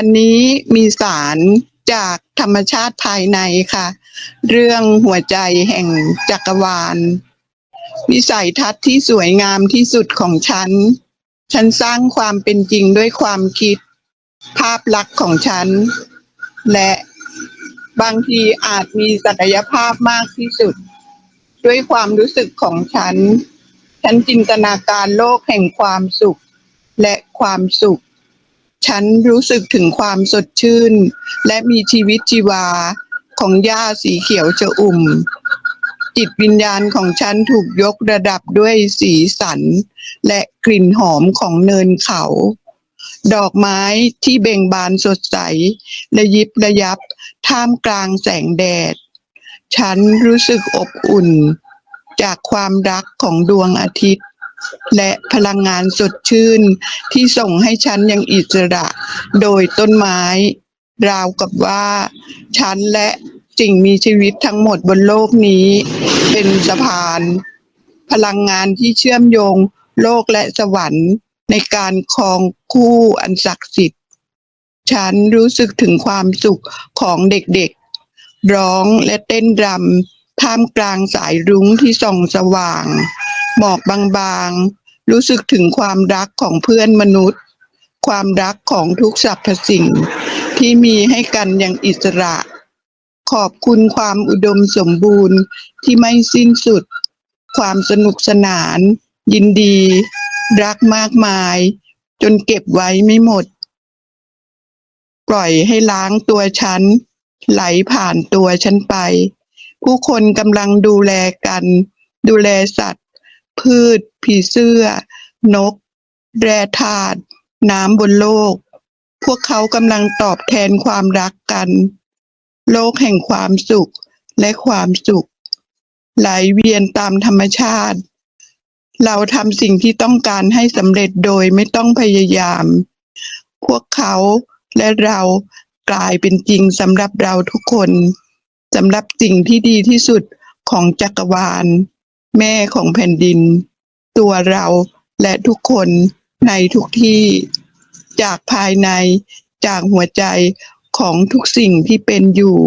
วันนี้มีสารจากธรรมชาติภายในค่ะ เรื่องหัวใจแห่งจักรวาลวิสัยทัศน์ที่สวยงามที่สุดของฉัน ฉันสร้างความเป็นจริงด้วยความคิด ภาพลักษณ์ของฉัน และบางทีอาจมีศักยภาพมากที่สุด ด้วยความรู้สึกของฉัน ฉันจินตนาการโลกแห่งความสุข และความสุข ฉันรู้สึกถึงความสดชื่น และมีชีวิตชีวาของหญ้าสีเขียวชอุ่ม จิตวิญญาณของฉันถูกยกระดับด้วยสีสัน และกลิ่นหอมของเนินเขา ดอกไม้ที่เบ่งบานสดใสและยิบระยับ ท่ามกลางแสงแดด ฉันรู้สึกอบอุ่น จากความรักของดวงอาทิตย์ และพลังงานสดชื่นที่ส่งให้ฉันยังอิสระ โดยต้นไม้ ราวกับว่า ฉันและสิ่งมีชีวิตทั้งหมดบนโลกนี้ เป็นสะพาน พลังงานที่เชื่อมโยงโลกและสวรรค์ในการครองคู่อันศักดิ์สิทธิ์ ฉันรู้สึกถึงความสุขของเด็กๆ ร้องและเต้นรำท่ามกลางสายรุ้งที่ส่องสว่าง หมอกบางๆ รู้สึกถึงความรักของเพื่อนมนุษย์ ความรักของทุกสรรพสิ่ง ที่มีให้กันอย่างอิสระ ขอบคุณความอุดมสมบูรณ์ที่ไม่สิ้นสุด ความสนุกสนาน ยินดี รักมากมาย จนเก็บไว้ไม่หมด ปล่อยให้ล้างตัวฉัน ไหลผ่านตัวฉันไป ผู้คนกำลังดูแลกัน ดูแลสัตว์ พืช ผีเสื้อ นก แร่ธาตุน้ำบนโลก พวกเขากำลังตอบแทนความรักกัน โลกแห่งความสุขและความสุข ไหลเวียนตามธรรมชาติ เราทำสิ่งที่ต้องการให้สำเร็จโดยไม่ต้องพยายาม พวกเขาและเรากลายเป็นจริงสำหรับเราทุกคนสำหรับสิ่งที่ดีที่สุดของจักรวาล แม่ของแผ่นดิน ตัวเราและทุกคนในทุกที่ จากภายในจากหัวใจของทุกสิ่งที่เป็นอยู่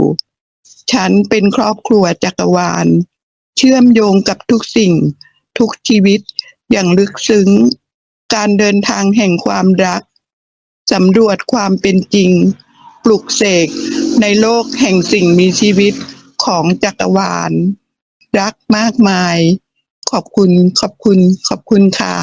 ฉันเป็นครอบครัวจักรวาล เชื่อมโยงกับทุกสิ่ง ทุกชีวิตอย่างลึกซึ้ง การเดินทางแห่งความรักสำรวจความเป็นจริง ปลุกเสกในโลกแห่งสิ่งมีชีวิตของจักรวาล รักมากมาย ขอบคุณขอบคุณขอบคุณค่ะ